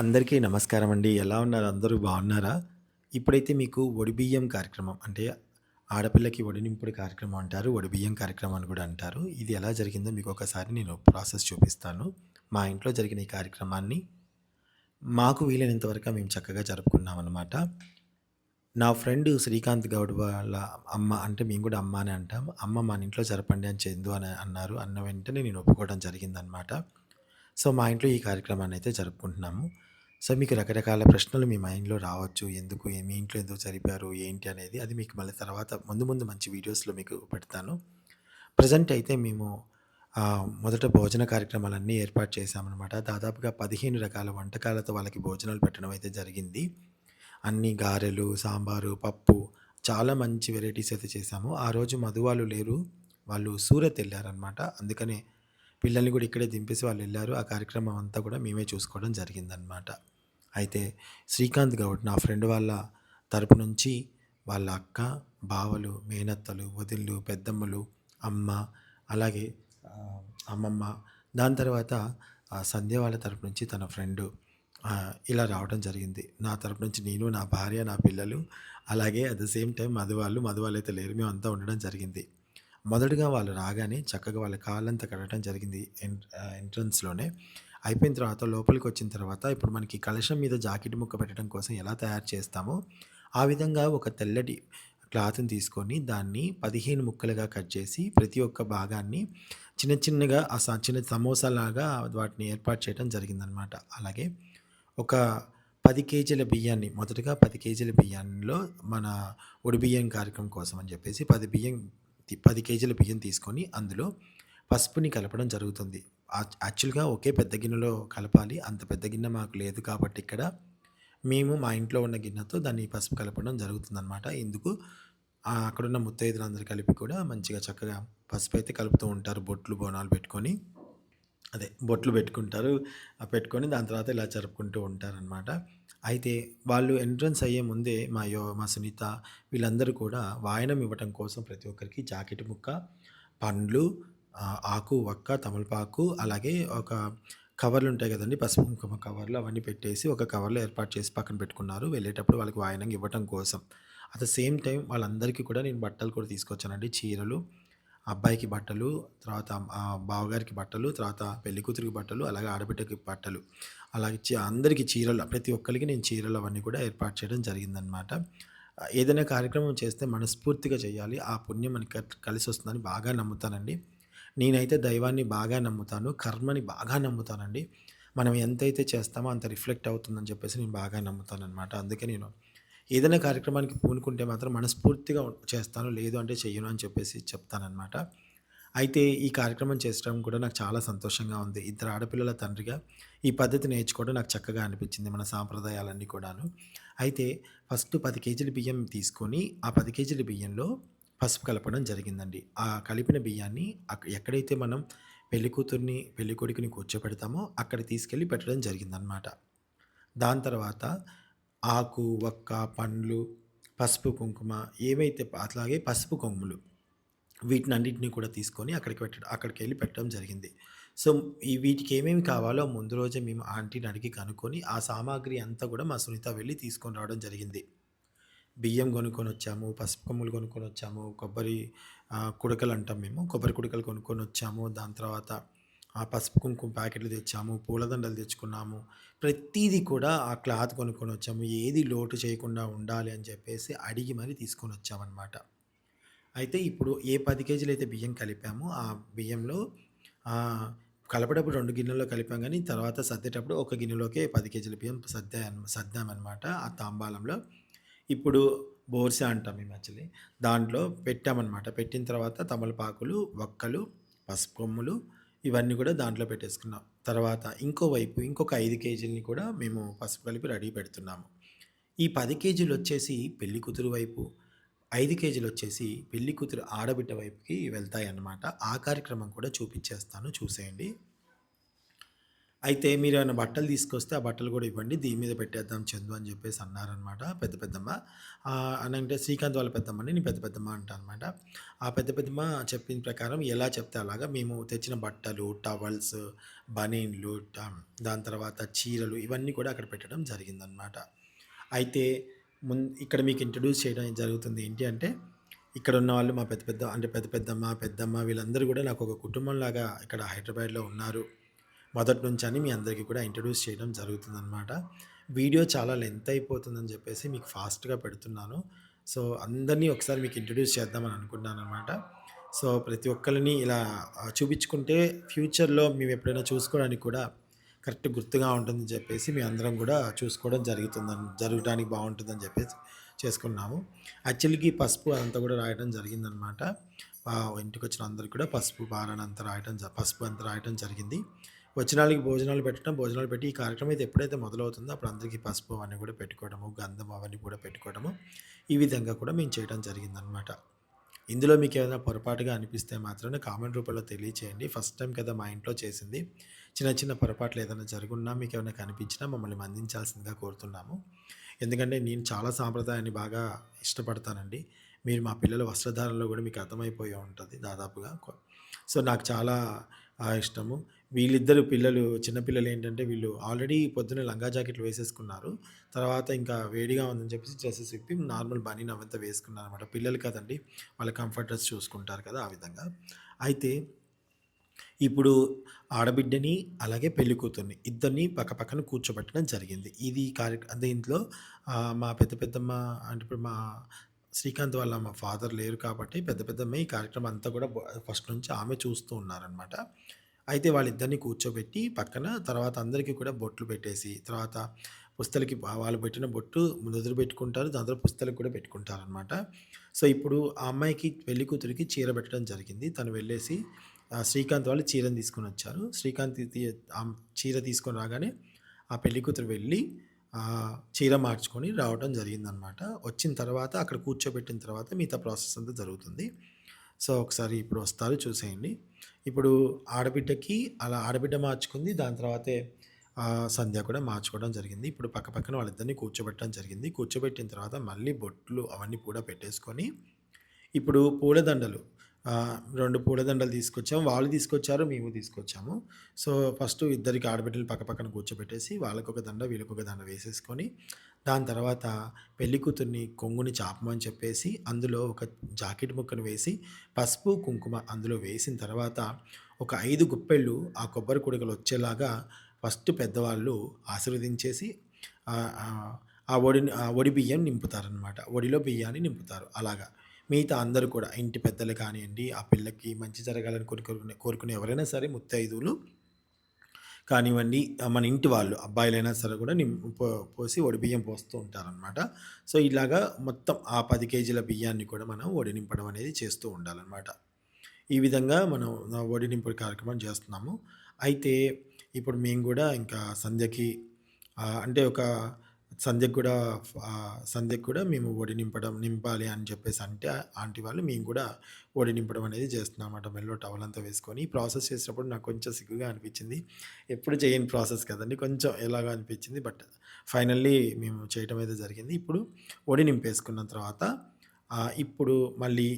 అందరికీ నమస్కారం అండి. ఎలా ఉన్నారు? అందరూ బాగున్నారా? ఇప్పుడైతే మీకు ఒడిబియ్యం కార్యక్రమం అంటే ఆడపిల్లకి ఒడినింపుడు కార్యక్రమం అంటారు. ఒడిబియ్యం కార్యక్రమం అని కూడా అంటారు. ఇది ఎలా జరిగిందో మీకు ఒకసారి నేను ప్రాసెస్ చూపిస్తాను. మా ఇంట్లో జరిగిన ఈ కార్యక్రమాన్ని మాకు వీలైనంత వరకు మేము చక్కగా జరుపుకున్నామనమాట. నా ఫ్రెండ్ శ్రీకాంత్ గౌడ్ వాళ్ళ అమ్మ అంటే మేము కూడా అమ్మ అని అంటాం. అమ్మ మన ఇంట్లో జరపండి అని చెందు అని అన్నారు. అన్న వెంటనే నేను ఒప్పుకోవడం జరిగిందనమాట. సో, మా ఇంట్లో ఈ కార్యక్రమాన్ని అయితే జరుపుకుంటున్నాము. సో, మీకు రకరకాల ప్రశ్నలు మీ మైండ్‌లో రావచ్చు. ఎందుకు మీ ఇంట్లో ఎందుకు జరిపారు? ఏంటి అనేది అది మీకు మళ్ళీ తర్వాత ముందు ముందు మంచి వీడియోస్‌లో మీకు పెడతాను. ప్రజెంట్ అయితే మేము మొదట భోజన కార్యక్రమాలన్నీ ఏర్పాటు చేశామనమాట. దాదాపుగా 15 రకాల వంటకాలతో వాళ్ళకి భోజనాలు పెట్టడం అయితే జరిగింది. అన్ని గారెలు, సాంబారు, పప్పు చాలా మంచి వెరైటీస్ అయితే చేశాము. ఆ రోజు మధు వాళ్ళు లేరు. వాళ్ళు సూరత్ వెళ్ళారనమాట అందుకనే పిల్లల్ని కూడా ఇక్కడే దింపేసి వాళ్ళు వెళ్ళారు ఆ కార్యక్రమం అంతా కూడా మేమే చూసుకోవడం జరిగిందనమాట. అయితే శ్రీకాంత్ గౌడ్ నా ఫ్రెండ్ వాళ్ళ తరపు నుంచి వాళ్ళ అక్క, బావలు, మేనత్తలు, వదిళ్ళు పెద్దమ్మలు, అమ్మ, అలాగే అమ్మమ్మ, దాని తర్వాత సంధ్య వాళ్ళ తరపు నుంచి తన ఫ్రెండు ఇలా రావడం జరిగింది. నా తరపు నుంచి నేను, నా భార్య, నా పిల్లలు, అలాగే at the same time Madhu వాళ్ళు, మధు వాళ్ళైతే లేరు. అంతా ఉండడం జరిగింది. మొదటగా వాళ్ళు రాగానే చక్కగా వాళ్ళ కాళ్ళంతా కడగటం జరిగింది. ఎన్ ఎంట్రన్స్‌లోనే. అయిపోయిన తర్వాత లోపలికి వచ్చిన తర్వాత ఇప్పుడు మనకి కలశం మీద జాకెట్ ముక్క పెట్టడం కోసం ఎలా తయారు చేస్తామో, ఆ విధంగా ఒక తెల్లటి క్లాత్‌ని తీసుకొని దాన్ని 15 ముక్కలుగా కట్ చేసి ప్రతి ఒక్క భాగాన్ని చిన్న చిన్నగా ఆ చిన్న సమోసాలాగా వాటిని ఏర్పాటు చేయడం జరిగిందనమాట. అలాగే ఒక పది కేజీల బియ్యాన్ని మొదటగా పది కేజీల బియ్యంలో మన ఒడిబియ్యం కార్యక్రమం కోసం అని చెప్పేసి పది బియ్యం పది కేజీల బియ్యం తీసుకొని అందులో పసుపుని కలపడం జరుగుతుంది. యాక్చువల్‌గా ఒకే పెద్ద గిన్నెలో కలపాలి. అంత పెద్ద గిన్నె మాకు లేదు కాబట్టి ఇక్కడ మేము మా ఇంట్లో ఉన్న గిన్నెతో దాన్ని పసుపు కలపడం జరుగుతుందనమాట. ఇందుకు అక్కడున్న ముత్తైదులందరూ కలిపి కూడా మంచిగా చక్కగా పసుపు అయితే కలుపుతూ ఉంటారు. బొట్లు, బోనాలు పెట్టుకొని. అదే బొట్లు పెట్టుకుంటారు. పెట్టుకొని దాని తర్వాత ఇలా జరుపుకుంటూ ఉంటారనమాట. అయితే వాళ్ళు ఎంట్రన్స్ అయ్యే ముందే మా యో మా సునీత వీళ్ళందరూ కూడా వాయనం ఇవ్వటం కోసం ప్రతి ఒక్కరికి జాకెట్ ముక్క, పండ్లు, ఆకు, వక్క, తమలపాకు అలాగే ఒక కవర్లు ఉంటాయి కదండి పసుపు, కుంకుమ కవర్లు అవన్నీ పెట్టేసి ఒక కవర్‌లో ఏర్పాటు చేసి పక్కన పెట్టుకున్నారు. వెళ్ళేటప్పుడు వాళ్ళకి వాయనం ఇవ్వటం కోసం. అట్ ద సేమ్ టైం వాళ్ళందరికీ కూడా నేను బట్టలు కూడా తీసుకొచ్చానండి. చీరలు, అబ్బాయికి బట్టలు, తర్వాత బావగారికి బట్టలు, తర్వాత పెళ్ళికూతురికి బట్టలు, అలాగే ఆడబిడ్డకి బట్టలు. అలాగే అందరికీ చీరలు ప్రతి ఒక్కరికి నేను చీరలు అవన్నీ కూడా ఏర్పాటు చేయడం జరిగిందనమాట. ఏదైనా కార్యక్రమం చేస్తే మనస్ఫూర్తిగా చేయాలి. ఆ పుణ్యం మనకి కట్ కలిసొస్తుందని బాగా నమ్ముతానండి. నేనైతే దైవాన్ని బాగా నమ్ముతాను. కర్మని బాగా నమ్ముతానండి. మనం ఎంతైతే చేస్తామో అంత రిఫ్లెక్ట్ అవుతుందని చెప్పేసి నేను బాగా నమ్ముతాను అనమాట అందుకే నేను ఏదైనా కార్యక్రమానికి పూనుకుంటే మాత్రం మనస్ఫూర్తిగా చేస్తాను. లేదు అంటే చెయ్యను అని చెప్పేసి చెప్తానన్నమాట అయితే ఈ కార్యక్రమం చేసడం కూడా నాకు చాలా సంతోషంగా ఉంది. ఇద్దరు ఆడపిల్లల తండ్రిగా ఈ పద్ధతి నేర్చుకోవడం నాకు చక్కగా అనిపించింది. మన సాంప్రదాయాలన్నీ కూడాను. అయితే ఫస్ట్ పది కేజీల బియ్యం తీసుకొని ఆ పది కేజీల బియ్యంలో పసుపు కలపడం జరిగిందండి. ఆ కలిపిన బియ్యాన్ని అక్ ఎక్కడైతే మనం పెళ్ళికూతురిని, పెళ్ళికొడుకుని కూర్చోపెడతామో అక్కడ తీసుకెళ్ళి పెట్టడం జరిగిందనమాట. దాని తర్వాత ఆకు, వక్క, పండ్లు, పసుపు, కుంకుమ ఏవైతే అట్లాగే పసుపు కొమ్ములు వీటిని అన్నిటిని కూడా తీసుకొని అక్కడికి పెట్టడం అక్కడికెళ్ళి పెట్టడం జరిగింది. సో, ఈ వీటికి ఏమేమి కావాలో ముందు రోజే మేము ఆంటీని అడిగి కనుక్కొని ఆ సామాగ్రి అంతా కూడా మా సునీత వెళ్ళి తీసుకొని రావడం జరిగింది. బియ్యం కొనుక్కొని వచ్చాము పసుపు కొమ్ములు కొనుక్కొని వచ్చాము కొబ్బరి కుడకలు అంటాం మేము. కొబ్బరి కుడకలు కొనుక్కొని వచ్చాము దాని తర్వాత ఆ పసుపు, కుంకుమ ప్యాకెట్లు తెచ్చాము. పూలదండలు తెచ్చుకున్నాము. ప్రతీది కూడా ఆ క్లాత్ కొనుక్కొని వచ్చాము ఏది లోటు చేయకుండా ఉండాలి అని చెప్పేసి అడిగి మరి తీసుకొనొచ్చామనమాట. అయితే ఇప్పుడు ఏ పది కేజీలు అయితే బియ్యం కలిపామో ఆ బియ్యంలో కలపేటప్పుడు రెండు గిన్నెల్లో కలిపాం కానీ తర్వాత సర్దేటప్పుడు ఒక గిన్నెలోకే పది కేజీల బియ్యం సర్దా సర్దామనమాట ఆ తాంబాలంలో. ఇప్పుడు బోర్సా అంటాం మేము యాక్చువల్లీ. దాంట్లో పెట్టామనమాట. పెట్టిన తర్వాత తమలపాకులు, వక్కలు, పసుపు కొమ్ములు ఇవన్నీ కూడా దాంట్లో పెట్టేసుకున్నాం. తర్వాత ఇంకో వైపు ఇంకొక ఐదు కేజీలని కూడా మేము పసుపు కలిపి రెడీ పెడుతున్నాము. ఈ పది కేజీలు వచ్చేసి పెళ్ళి కూతురు వైపు, ఐదు కేజీలు వచ్చేసి పెళ్ళి కూతురు ఆడబిడ్డ వైపుకి వెళ్తాయన్నమాట. ఆ కార్యక్రమం కూడా చూపించేస్తాను చూసేయండి. అయితే మీరు ఏమైనా బట్టలు తీసుకొస్తే ఆ బట్టలు కూడా ఇవ్వండి. దీని మీద పెట్టేద్దాం చందు అని చెప్పేసి అన్నారనమాట పెద్ద పెద్దమ్మ. అనంటే శ్రీకాంత్ వాళ్ళ పెద్దమ్మని నేను పెద్ద పెద్దమ్మ అంటానమాట ఆ పెద్ద పెద్దమ్మ చెప్పిన ప్రకారం ఎలా చెప్తే అలాగా మేము తెచ్చిన బట్టలు, టవల్స్, బనీన్‌లు దాని తర్వాత చీరలు ఇవన్నీ కూడా అక్కడ పెట్టడం జరిగిందనమాట. అయితే మున్ ఇక్కడ మీకు ఇంట్రడ్యూస్ చేయడం జరుగుతుంది ఏంటి అంటే, ఇక్కడ ఉన్న వాళ్ళు మా పెద్ద పెద్ద అంటే పెద్ద పెద్దమ్మ, పెద్దమ్మ వీళ్ళందరూ కూడా నాకు ఒక కుటుంబంలాగా ఇక్కడ హైదరాబాద్‌లో ఉన్నారు. మొదటి నుంచని మీ అందరికీ కూడా ఇంట్రడ్యూస్ చేయడం జరుగుతుందనమాట. వీడియో చాలా లెంత్ అయిపోతుందని చెప్పేసి మీకు ఫాస్ట్‌గా పెడుతున్నాను. సో, అందరిని ఒకసారి మీకు ఇంట్రడ్యూస్ చేద్దామని అనుకున్నాననమాట. సో, ప్రతి ఒక్కరిని ఇలా చూపించుకుంటే ఫ్యూచర్‌లో మేము ఎప్పుడైనా చూసుకోవడానికి కూడా కరెక్ట్ గుర్తుగా ఉంటుందని చెప్పేసి మేము అందరం కూడా చూసుకోవడం జరుగుతుందని జరగడానికి బాగుంటుందని చెప్పేసి చేసుకున్నాము. యాక్చువల్‌గా ఈ పసుపు అదంతా కూడా రాయడం జరిగిందనమాట. ఇంటికి వచ్చిన అందరికి కూడా పసుపు, పారాణి అంతా రాయటం జ పసుపు అంతా రాయటం జరిగింది. వచ్చినాళ్ళకి భోజనాలు పెట్టడం, భోజనాలు పెట్టి ఈ కార్యక్రమం అయితే ఎప్పుడైతే మొదలవుతుందో అప్పుడు అందరికీ పసుపు అవన్నీ కూడా పెట్టుకోవడము, గంధం అవన్నీ కూడా పెట్టుకోవడము, ఈ విధంగా కూడా మేము చేయడం జరిగిందనమాట. ఇందులో మీకు ఏదైనా పొరపాటుగా అనిపిస్తే మాత్రమే కామెంట్ రూపంలో తెలియచేయండి. ఫస్ట్ టైం కదా మా ఇంట్లో చేసింది. చిన్న చిన్న పొరపాట్లు ఏదైనా జరుగుతున్నా మీకు ఏమైనా కనిపించినా మమ్మల్ని మందించాల్సిందిగా కోరుతున్నాము. ఎందుకంటే నేను చాలా సాంప్రదాయాన్ని బాగా ఇష్టపడతానండి. మీరు మా పిల్లల వస్త్రధారణలో కూడా మీకు అర్థమైపోయి ఉంటుంది దాదాపుగా. సో, నాకు చాలా ఇష్టము. వీళ్ళిద్దరు పిల్లలు చిన్నపిల్లలు ఏంటంటే వీళ్ళు ఆల్రెడీ పొద్దున్నే లంగా జాకెట్లు వేసేసుకున్నారు. తర్వాత ఇంకా వేడిగా ఉందని చెప్పేసి డ్రెస్సెస్ విప్పి నార్మల్ బనీన్ అవంతా వేసుకున్నారనమాట. పిల్లలు కదండీ! వాళ్ళ కంఫర్ట్ డ్రెస్ చూసుకుంటారు కదా! ఆ విధంగా. అయితే ఇప్పుడు ఆడబిడ్డని, అలాగే పెళ్ళి కూతుర్ని ఇద్దరిని పక్కపక్కన కూర్చోబెట్టడం జరిగింది. ఇది కార్య దీంట్లో మా పెద్ద పెద్దమ్మ అంటే ఇప్పుడు మా శ్రీకాంత్ వాళ్ళ మా ఫాదర్ లేరు కాబట్టి పెద్ద పెద్దమ్మ ఈ కార్యక్రమం అంతా కూడా ఫస్ట్ నుంచి ఆమె చూస్తూ ఉన్నారనమాట. అయితే వాళ్ళిద్దరిని కూర్చోబెట్టి పక్కన తర్వాత అందరికీ కూడా బొట్లు పెట్టేసి, తర్వాత పుస్తలకి వాళ్ళు పెట్టిన బొట్టు నుదురు పెట్టుకుంటారు. దాని తర్వాత పుస్తలకు కూడా పెట్టుకుంటారనమాట. సో, ఇప్పుడు ఆ అమ్మాయికి పెళ్ళి కూతురికి చీర పెట్టడం జరిగింది. తను వెళ్ళేసి శ్రీకాంత్ వాళ్ళు చీరను తీసుకొనొచ్చారు. శ్రీకాంత్ తి చీర తీసుకొని రాగానే ఆ పెళ్ళి కూతురు వెళ్ళి చీర మార్చుకొని రావడం జరిగిందనమాట. వచ్చిన తర్వాత అక్కడ కూర్చోబెట్టిన తర్వాత మిగతా ప్రాసెస్ అంతా జరుగుతుంది. సో, ఒకసారి ఇప్పుడు వస్తారు చూసేయండి. ఇప్పుడు ఆడబిడ్డకి అలా ఆడబిడ్డ మార్చుకుంది. దాని తర్వాతే సంధ్య కూడా మార్చుకోవడం జరిగింది. ఇప్పుడు పక్క పక్కన వాళ్ళిద్దరిని కూర్చోబెట్టడం జరిగింది. కూర్చోబెట్టిన తర్వాత మళ్ళీ బొట్లు అవన్నీ కూడా పెట్టేసుకొని, ఇప్పుడు పూలదండలు రెండు పూలదండలు తీసుకొచ్చాము. వాళ్ళు తీసుకొచ్చారు. మేము తీసుకొచ్చాము. సో, ఫస్ట్ ఇద్దరికి ఆడబిడ్డలు పక్క పక్కన కూర్చోబెట్టేసి వాళ్ళకొక దండ, వీళ్ళకొక దండ వేసేసుకొని, దాని తర్వాత పెళ్ళి కూతుర్ని కొంగుని చాపమని చెప్పేసి అందులో ఒక జాకెట్ ముక్కను వేసి, పసుపు, కుంకుమ అందులో వేసిన తర్వాత ఒక ఐదు గుప్పెళ్ళు ఆ కొబ్బరి కుడకలు వచ్చేలాగా ఫస్ట్ పెద్దవాళ్ళు ఆశీర్వదించేసి ఆ ఒడిని ఆ ఒడి బియ్యం నింపుతారనమాట. ఒడిలో బియ్యాన్ని నింపుతారు అలాగా. మిగతా అందరూ కూడా ఇంటి పెద్దలు కానివ్వండి ఆ పిల్లకి మంచి జరగాలని కోరుకునే కోరుకునే ఎవరైనా సరే ముత్తైదువులు కానివ్వండి, మన ఇంటి వాళ్ళు అబ్బాయిలైనా సరే కూడా నిం పోసి వడి బియ్యం పోస్తూ ఉంటారనమాట. సో, ఇలాగా మొత్తం ఆ పది కేజీల బియ్యాన్ని కూడా మనం వడి నింపడం అనేది చేస్తూ ఉండాలన్నమాట ఈ విధంగా మనం వడి ఒడి నింపుడు కార్యక్రమం చేస్తున్నాము. అయితే ఇప్పుడు మేము కూడా ఇంకా సంధ్యకి అంటే ఒక సంధ్యకి కూడా సంధ్యకు సంధ్యకి కూడా మేము ఒడి నింపడం నింపాలి అని చెప్పేసి అంటే ఆంటీ వాళ్ళు మేము కూడా ఒడి నింపడం అనేది చేస్తున్నామన్నమాట. మెల్లో టవల్ అంతా వేసుకొని. ఈ ప్రాసెస్ చేసినప్పుడు నాకు కొంచెం సిగ్గుగా అనిపించింది. ఎప్పుడు చేయని ప్రాసెస్ కదండీ! కొంచెం ఎలాగో అనిపించింది. బట్ ఫైనల్లీ మేము చేయటం అయితే జరిగింది. ఇప్పుడు ఒడి నింపేసుకున్న తర్వాత ఇప్పుడు మళ్ళీ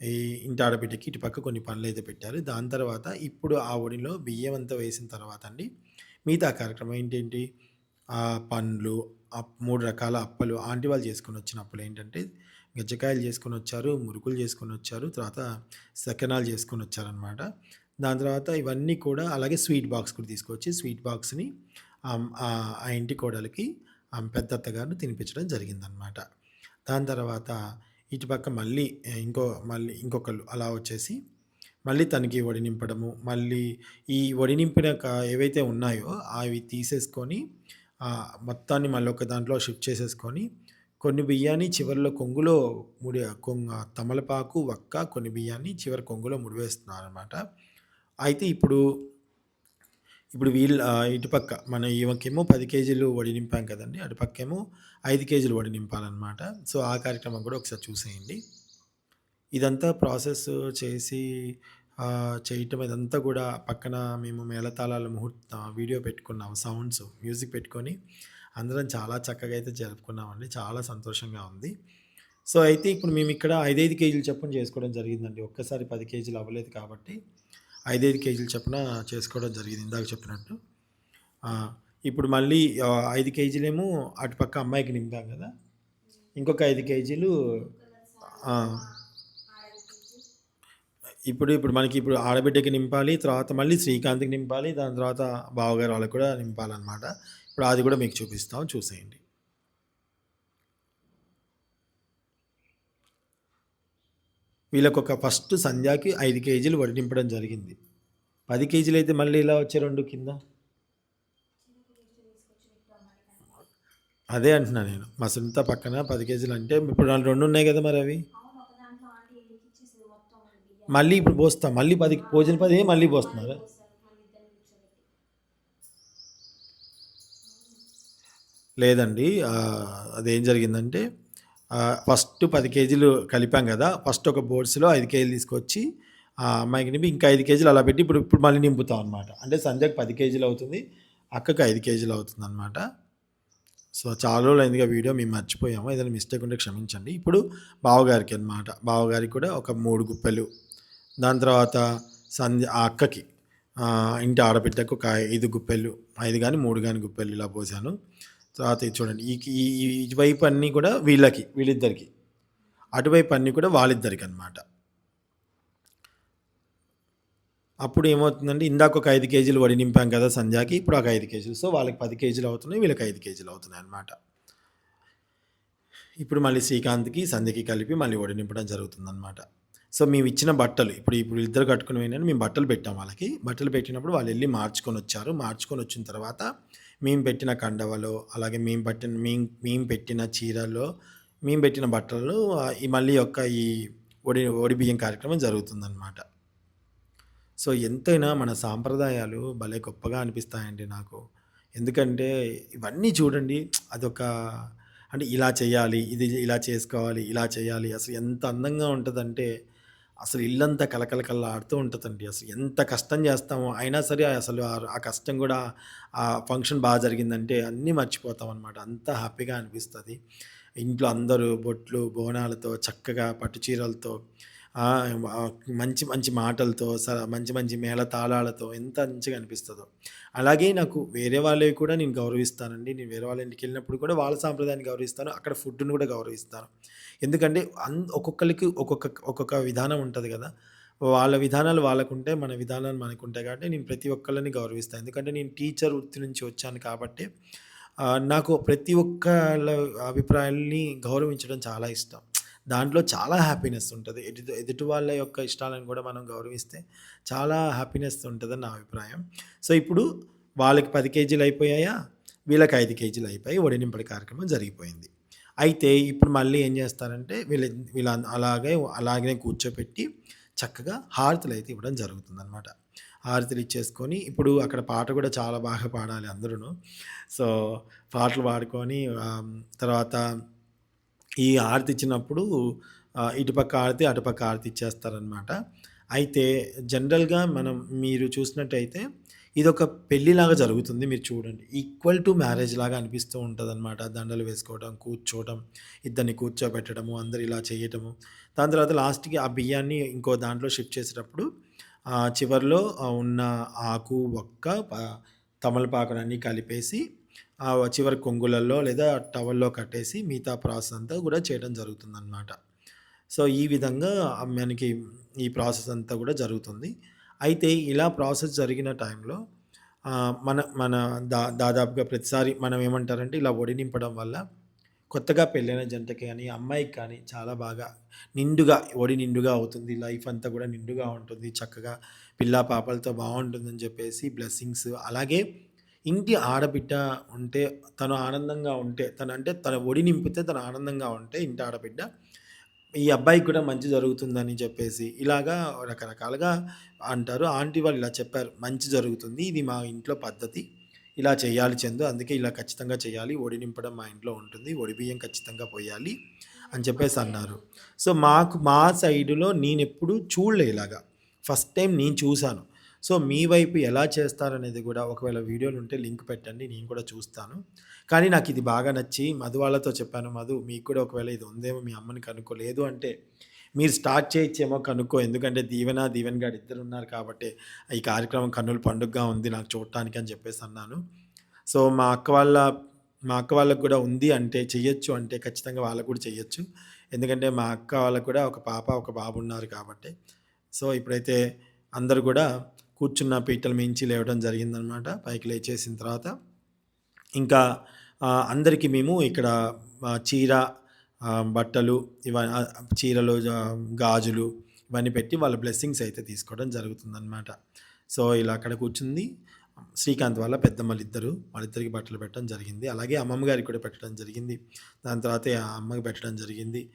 ఈ ఇంటి ఆడబిడ్డకి ఇటుపక్క కొన్ని పనులైతే పెట్టారు. దాని తర్వాత ఇప్పుడు ఆ ఒడిలో బియ్యం అంతా వేసిన తర్వాత అండి, మిగతా కార్యక్రమం ఏంటేంటి పండ్లు, మూడు రకాల అప్పలు ఆంటీ వాళ్ళు చేసుకొని వచ్చిన అప్పలు అప్పులేంటంటే, గజ్జకాయలు చేసుకొనొచ్చారు, మురుకులు చేసుకొనొచ్చారు, తర్వాత సకినాలు చేసుకొనొచ్చారనమాట. దాని తర్వాత ఇవన్నీ కూడా అలాగే స్వీట్ బాక్స్ కూడా తీసుకొచ్చి స్వీట్ బాక్స్‌ని ఆ ఇంటి కోడలికి ఆమె పెద్ద గారు తినిపించడం జరిగిందనమాట. దాని తర్వాత ఇటుపక్క మళ్ళీ ఇంకో మళ్ళీ ఇంకొకళ్ళు అలా వచ్చేసి మళ్ళీ తనకి వడి నింపడము, మళ్ళీ ఈ వడి నింపిన ఏవైతే ఉన్నాయో అవి తీసేసుకొని మొత్తాన్ని మళ్ళీ ఒక దాంట్లో షిఫ్ట్ చేసేసుకొని, కొన్ని బియ్యాన్ని చివరిలో కొంగులో ముడి కొంగ తమలపాకు, వక్క కొన్ని బియ్యాన్ని చివరి కొంగులో ముడివేస్తున్నారనమాట. అయితే ఇప్పుడు ఇప్పుడు వీళ్ళ ఇటుపక్క మన ఈమెకేమో పది కేజీలు వడి నింపాం కదండి అటుపక్కేమో ఐదు కేజీలు వడి నింపాలనమాట. సో, ఆ కార్యక్రమం కూడా ఒకసారి చూసేయండి. ఇదంతా ప్రాసెస్ చేసి చేయటం ఇదంతా కూడా పక్కన మేము మేళతాళాల ముహూర్త వీడియో పెట్టుకున్నాం. సౌండ్స్, మ్యూజిక్ పెట్టుకొని అందరం చాలా చక్కగా అయితే జరుపుకున్నామండి. చాలా సంతోషంగా ఉంది. సో, అయితే ఇప్పుడు మేము ఇక్కడ ఐదైదు కేజీలు చొప్పున చేసుకోవడం జరిగిందండి. ఒక్కసారి పది కేజీలు అవ్వలేదు కాబట్టి ఐదైదు కేజీలు చొప్పున చేసుకోవడం జరిగింది ఇందాక చెప్పినట్టు. ఇప్పుడు మళ్ళీ ఐదు 5 కేజీలేమో అటుపక్క అమ్మాయికి నింపాం కదా ఇంకొక ఐదు కేజీలు ఇప్పుడు ఇప్పుడు మనకి ఇప్పుడు ఆడబిడ్డకి నింపాలి. తర్వాత మళ్ళీ శ్రీకాంత్‌కి నింపాలి. దాని తర్వాత బావగారు వాళ్ళకి కూడా నింపాలన్నమాట ఇప్పుడు అది కూడా మీకు చూపిస్తాం. చూసేయండి. వీళ్ళకొక ఫస్ట్ సంధ్యాకి ఐదు కేజీలు వడి నింపడం జరిగింది. పది కేజీలు అయితే మళ్ళీ ఇలా వచ్చే రెండు కింద. అదే అంటున్నా నేను. మా పక్కన పక్కన 10 కేజీలంటే ఇప్పుడు రెండు ఉన్నాయి కదా మరి అవి ఒక దాంట్లో ఆంటీ ఎక్కిచ్చేసింది మొత్తం బియ్యం. మళ్ళీ ఇప్పుడు పోస్తా. మళ్ళీ 10 భోజన పది మళ్ళీ పోస్తున్నారు లేదండి. అదేం జరిగిందంటే ఫస్ట్ పది కేజీలు కలిపాం కదా ఫస్ట్ ఒక బోర్డ్స్‌లో ఐదు కేజీలు తీసుకొచ్చి ఆ అమ్మాయికి నింపి ఇంకా ఐదు కేజీలు అలా పెట్టి ఇప్పుడు ఇప్పుడు మళ్ళీ నింపుతాం అనమాట. అంటే సంధ్యకు పది కేజీలు అవుతుంది. అక్కకి ఐదు కేజీలు అవుతుంది అనమాట సో, చాలా రోజులు అయిందిగా వీడియో మేము మర్చిపోయాము. ఏదైనా మిస్టేక్ ఉంటే క్షమించండి. ఇప్పుడు బావగారికి అనమాట. బావగారికి కూడా ఒక మూడు గుప్పెలు. దాని తర్వాత సంధ్య ఆ అక్కకి ఇంటి ఆడబిడ్డకు ఒక ఐదు గుప్పెళ్ళు ఐదు కానీ మూడు కానీ గుప్పెళ్ళు ఇలా పోసాను. తర్వాత ఇది చూడండి. ఈ ఈ ఇటువైపు అన్నీ కూడా వీళ్ళకి, వీళ్ళిద్దరికి. అటువైపు అన్నీ కూడా వాళ్ళిద్దరికనమాట. అప్పుడు ఏమవుతుందంటే ఇందాక ఒక ఐదు కేజీలు వడి నింపాం కదా! సంధ్యాకి. ఇప్పుడు ఒక ఐదు కేజీలు. సో, వాళ్ళకి పది కేజీలు అవుతున్నాయి. వీళ్ళకి ఐదు కేజీలు అవుతున్నాయన్నమాట. ఇప్పుడు మళ్ళీ శ్రీకాంత్‌కి, సంధ్యకి కలిపి మళ్ళీ వడి నింపడం జరుగుతుందన్నమాట సో, మేము ఇచ్చిన బట్టలు ఇప్పుడు ఇప్పుడు ఇద్దరు కట్టుకున్నవేంటంటే మేము బట్టలు పెట్టాం వాళ్ళకి. బట్టలు పెట్టినప్పుడు వాళ్ళు వెళ్ళి మార్చుకొని వచ్చారు మార్చుకొని వచ్చిన తర్వాత మేము పెట్టిన కండవలో, అలాగే మేము పట్టిన మేము మేము పెట్టిన చీరలో, మేము పెట్టిన బట్టలు ఈ మళ్ళీ యొక్క ఈ ఒడి ఒడి బియ్యం కార్యక్రమం జరుగుతుందనమాట. సో, ఎంతైనా మన సాంప్రదాయాలు భలే గొప్పగా అనిపిస్తాయండి నాకు. ఎందుకంటే ఇవన్నీ చూడండి అదొక అంటే ఇలా చేయాలి, ఇది ఇలా చేసుకోవాలి, ఇలా చేయాలి. అసలు ఎంత అందంగా ఉంటుందంటే అసలు ఇల్లంతా కళకళకళలాడుతూ ఉంటుందండి అసలు ఎంత కష్టం చేస్తామో అయినా సరే అసలు ఆ కష్టం కూడా ఆ ఫంక్షన్ బాగా జరిగిందంటే అన్నీ మర్చిపోతామనమాట. అంత హ్యాపీగా అనిపిస్తుంది ఇంట్లో అందరూ బొట్లు, బోనాలతో చక్కగా పట్టు చీరలతో మంచి మంచి మాటలతో స మంచి మంచి మేళతాళాలతో ఎంత మంచిగా అనిపిస్తుందో అలాగే నాకు వేరే వాళ్ళవి కూడా నేను గౌరవిస్తానండి. నేను వేరే వాళ్ళ ఇంటికి వెళ్ళినప్పుడు కూడా వాళ్ళ సాంప్రదాయాన్ని గౌరవిస్తాను. అక్కడ ఫుడ్‌ని కూడా గౌరవిస్తాను. ఎందుకంటే అన్ ఒక్కొక్కరికి ఒక్కొక్క ఒక్కొక్క విధానం ఉంటుంది కదా వాళ్ళ విధానాలు వాళ్ళకుంటే మన విధానాలు మనకుంటాయి కాబట్టి నేను ప్రతి ఒక్కళ్ళని గౌరవిస్తాను. ఎందుకంటే నేను టీచర్ వృత్తి నుంచి వచ్చాను కాబట్టి నాకు ప్రతి ఒక్కళ్ళ అభిప్రాయాల్ని గౌరవించడం చాలా ఇష్టం. దాంట్లో చాలా హ్యాపీనెస్ ఉంటుంది ఎదుటి ఎదుటి వాళ్ళ యొక్క ఇష్టాలను కూడా మనం గౌరవిస్తే చాలా హ్యాపీనెస్ ఉంటుందని నా అభిప్రాయం. సో, ఇప్పుడు వాళ్ళకి పది కేజీలు అయిపోయాయా? వీళ్ళకి ఐదు కేజీలు అయిపోయి ఒడినింపడి కార్యక్రమం జరిగిపోయింది. అయితే ఇప్పుడు మళ్ళీ ఏం చేస్తారంటే వీళ్ళ వీళ్ళ అలాగే అలాగే కూర్చోపెట్టి చక్కగా హారతులు అయితే ఇవ్వడం జరుగుతుందనమాట. హారతులు ఇచ్చేసుకొని ఇప్పుడు అక్కడ పాట కూడా చాలా బాగా పాడాలి అందరూ సో, పాటలు పాడుకొని తర్వాత ఈ హారతి ఇచ్చినప్పుడు ఇటుపక్క ఆడితే అటుపక్క హారతి ఇచ్చేస్తారనమాట. అయితే జనరల్‌గా మనం మీరు చూసినట్టయితే ఇదొక పెళ్ళిలాగా జరుగుతుంది. మీరు చూడండి. ఈక్వల్ టు మ్యారేజ్ లాగా అనిపిస్తూ ఉంటదనమాట. దండలు వేసుకోవడం, కూర్చోవడం, ఇద్దరిని కూర్చోబెట్టడము, అందరు ఇలా చేయటము. దాని తర్వాత లాస్ట్‌కి ఆ బియ్యాన్ని ఇంకో దాంట్లో షిఫ్ట్ చేసేటప్పుడు చివరిలో చివర్లో ఉన్న ఆకు, వక్క, తమలపాకులన్నీ కలిపేసి చివరి కొంగులలో లేదా టవల్‌లో కట్టేసి మిగతా ప్రాసెస్ అంతా కూడా చేయడం జరుగుతుందనమాట. సో, ఈ విధంగా మనకి ఈ ప్రాసెస్ అంతా కూడా జరుగుతుంది. అయితే ఇలా ప్రాసెస్ జరిగిన టైంలో మన మన దా దాదాపుగా ప్రతిసారి మనం ఏమంటారంటే ఇలా ఒడి నింపడం వల్ల కొత్తగా పెళ్ళైన జంటకి కానీ అమ్మాయికి కానీ చాలా బాగా నిండుగా ఒడి నిండుగా అవుతుంది. లైఫ్ అంతా కూడా నిండుగా ఉంటుంది. చక్కగా పిల్లా పాపలతో బాగుంటుందని చెప్పేసి బ్లెస్సింగ్స్ అలాగే ఇంటి ఆడబిడ్డ ఉంటే తను ఆనందంగా ఉంటే తను అంటే తన ఒడి నింపితే తను ఆనందంగా ఉంటే ఇంటి ఆడబిడ్డ ఈ అబ్బాయికి కూడా మంచి జరుగుతుందని చెప్పేసి ఇలాగా రకరకాలుగా అంటారు. ఆంటీ వాళ్ళు ఇలా చెప్పారు. మంచి జరుగుతుంది. ఇది మా ఇంట్లో పద్ధతి. ఇలా చేయాలి చందు. అందుకే ఇలా ఖచ్చితంగా చేయాలి. ఒడి నింపడం మా ఇంట్లో ఉంటుంది. ఒడి బియ్యం ఖచ్చితంగా పొయ్యాలి అని చెప్పేసి అన్నారు. సో, మాకు మా సైడులో నేనెప్పుడు చూడలే ఇలాగా. ఫస్ట్ టైం నేను చూసాను. సో, మీ వైపు ఎలా చేస్తారనేది గూడా ఒకవేళ వీడియోలుంటే లింక్ పెట్టండి. నేను కూడా చూస్తాను. కానీ నాకు ఇది బాగా నచ్చి మధు వాళ్ళతో చెప్పాను. మధు మీకు కూడా ఒకవేళ ఇది ఉందేమో మీ అమ్మని కనుక్కోలేదు అంటే మీరు స్టార్ట్ చేయొచ్చేమో కనుక్కో. ఎందుకంటే దీవెన, దీవెన్ గారు ఇద్దరు ఉన్నారు కాబట్టే ఈ కార్యక్రమం కన్నుల పండుగగా ఉంది నాకు చూడటానికి అని చెప్పేసి అన్నాను. సో, మా అక్క వాళ్ళ మా అక్క వాళ్ళకు కూడా ఉంది అంటే చెయ్యొచ్చు అంటే ఖచ్చితంగా వాళ్ళకు కూడా చెయ్యొచ్చు. ఎందుకంటే మా అక్క వాళ్ళకు కూడా ఒక పాప, ఒక బాబు ఉన్నారు కాబట్టి. సో, ఇప్పుడైతే అందరు కూడా కూర్చున్న పీటల మించి లేవడం జరిగిందనమాట. పైకి లేచేసిన తర్వాత ఇంకా అందరికీ మేము ఇక్కడ చీర, బట్టలు ఇవ చీరలు, గాజులు ఇవన్నీ పెట్టి వాళ్ళ బ్లెస్సింగ్స్ అయితే తీసుకోవడం జరుగుతుందనమాట. సో, ఇలా అక్కడ కూర్చుంది శ్రీకాంత్ వాళ్ళ పెద్దమ్మలిద్దరు. వాళ్ళిద్దరికి బట్టలు పెట్టడం జరిగింది. అలాగే అమ్మమ్మ గారికి కూడా పెట్టడం జరిగింది. దాని తర్వాత ఆ అమ్మకి పెట్టడం జరిగింది.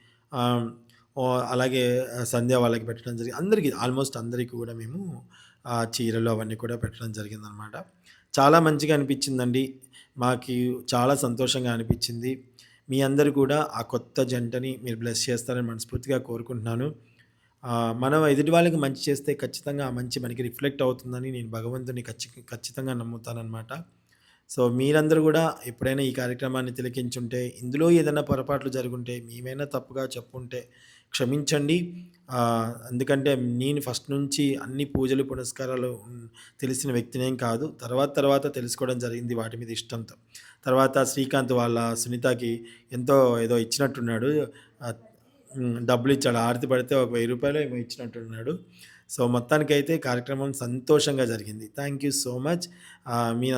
అలాగే సంధ్య వాళ్ళకి పెట్టడం జరిగింది. అందరికీ ఆల్మోస్ట్ అందరికి కూడా మేము చీరలు అవన్నీ కూడా పెట్టడం జరిగిందనమాట. చాలా మంచిగా అనిపించిందండి. మాకు చాలా సంతోషంగా అనిపించింది. మీ అందరు కూడా ఆ కొత్త జంటని మీరు బ్లెస్ చేస్తారని మనస్ఫూర్తిగా కోరుకుంటున్నాను. మనం ఎదుటి వాళ్ళకి మంచి చేస్తే ఖచ్చితంగా ఆ మంచి మనకి రిఫ్లెక్ట్ అవుతుందని నేను భగవంతుని ఖచ్చి ఖచ్చితంగా నమ్ముతానన్నమాట సో, మీరందరూ కూడా ఎప్పుడైనా ఈ కార్యక్రమాన్ని తిలకించుంటే, ఇందులో ఏదైనా పొరపాట్లు జరుగుంటే, మేమైనా తప్పుగా చెప్పుంటే క్షమించండి. ఎందుకంటే నేను ఫస్ట్ నుంచి అన్ని పూజలు, పునస్కారాలు తెలిసిన వ్యక్తినేం కాదు. తర్వాత తర్వాత తెలుసుకోవడం జరిగింది వాటి మీద ఇష్టంతో. తర్వాత శ్రీకాంత్ వాళ్ళ సునీతకి ఎంతో ఏదో ఇచ్చినట్టున్నాడు. డబ్బులు ఇచ్చాడు ఆరతి పడితే ఒక వెయ్యి రూపాయలు ఏమో ఇచ్చినట్టున్నాడు. సో, మొత్తానికైతే కార్యక్రమం సంతోషంగా జరిగింది. Thank you so much. Me